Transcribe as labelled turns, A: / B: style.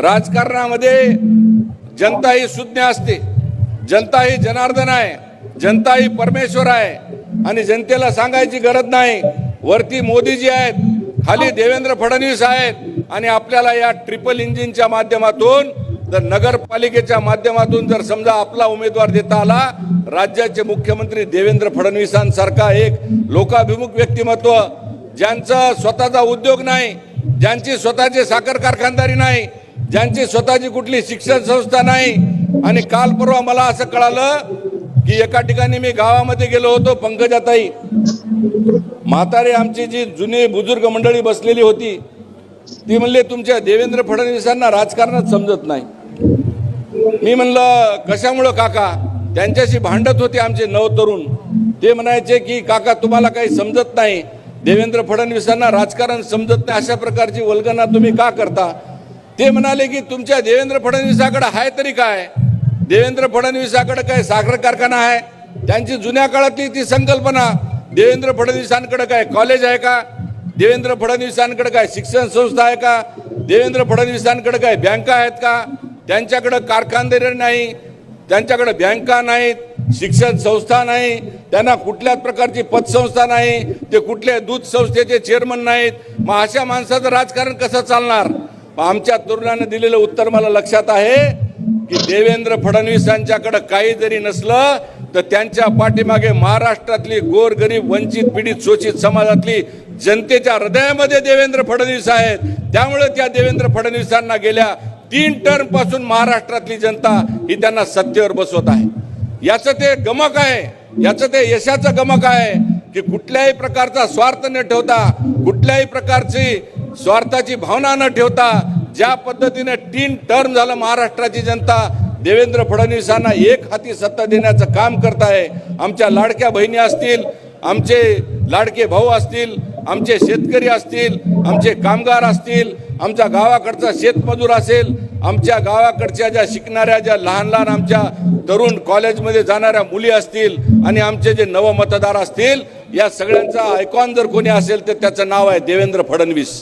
A: राजकारणामध्ये जनता ही सुज्ञ असते. जनता ही जनार्दन आहे. जनता ही परमेश्वर आहे. आणि जनतेला सांगायची गरज नाही. वरती मोदीजी आहेत खाली देवेंद्र फडणवीस आहेत आणि आपल्याला या ट्रिपल इंजिनच्या माध्यमातून जर नगरपालिकेच्या माध्यमातून जर समजा आपला उमेदवार देता आला राज्याचे मुख्यमंत्री देवेंद्र फडणवीसांसारखा एक लोकाभिमुख व्यक्तिमत्व ज्यांचा स्वतःचा उद्योग नाही ज्यांची स्वतःची साखर कारखानदारी नाही ज्यांची स्वतःची कुठली शिक्षण संस्था नाही आणि काल परवा मला असं कळालं की एका ठिकाणी मी गावामध्ये गेलो होतो पंकजाताई. म्हातारे आमची जी जुनी बुजुर्ग मंडळी बसलेली होती ती म्हणले तुमच्या देवेंद्र फडणवीसांना राजकारणात समजत नाही. मी म्हणलं कशामुळं काका? त्यांच्याशी भांडत होते आमचे नवतरुण ते म्हणायचे की काका तुम्हाला काही समजत नाही. देवेंद्र फडणवीसांना राजकारण समजत नाही. अशा प्रकारची वल्गना तुम्ही का करता? ते म्हणाले की तुमच्या देवेंद्र फडणवीसाकडे आहे तरी काय? देवेंद्र फडणवीसाकडे काय साखर कारखाना आहे? त्यांची जुन्या काळातली ती संकल्पना देवेंद्र फडणवीसांकडे काय कॉलेज आहे का? देवेंद्र फडणवीसांकडे काय शिक्षण संस्था आहे का? देवेंद्र फडणवीसांकडे काय बँका आहेत का? त्यांच्याकडे कारखानदारी नाही त्यांच्याकडे बँका नाहीत शिक्षण संस्था नाही त्यांना कुठल्याच प्रकारची पतसंस्था नाही ते कुठल्या दूध संस्थेचे चेअरमन नाहीत. मग अशा माणसाचं राजकारण कसं चालणार? आमच्या तरुणाने दिलेलं उत्तर मला लक्षात आहे की देवेंद्र फडणवीसांच्याकडे काही जरी नसलं तर त्यांच्या पाठीमागे महाराष्ट्रातली गोरगरीब वंचित पीडित शोषित समाजातली जनतेच्या हृदयामध्ये देवेंद्र फडणवीस आहेत. त्यामुळे त्या देवेंद्र फडणवीसांना गेल्या तीन टर्मपासून महाराष्ट्रातली जनता ही त्यांना सत्तेवर बसवत आहे. याचं ते गमक आहे. याचं ते यशाचं गमक आहे की कुठल्याही प्रकारचा स्वार्थ न ठेवता कुठल्याही प्रकारची स्वार्थाची भावना न ठेवता ज्या पद्धतीने तीन टर्म झालं महाराष्ट्राची जनता देवेंद्र फडणवीसांना एक हाती सत्ता देण्याचं काम करत आहे. आमच्या लाडक्या बहिणी असतील आमचे लाडके भाऊ असतील आमचे शेतकरी असतील आमचे कामगार असतील आमच्या गावाकडचा शेतमजूर असेल आमच्या गावाकडच्या ज्या शिकणाऱ्या ज्या लहान लहान आमच्या तरुण कॉलेजमध्ये जाणाऱ्या मुली असतील आणि आमचे जे नवमतदार असतील या सगळ्यांचा आयकॉन जर कोणी असेल तर त्याचं नाव आहे देवेंद्र फडणवीस.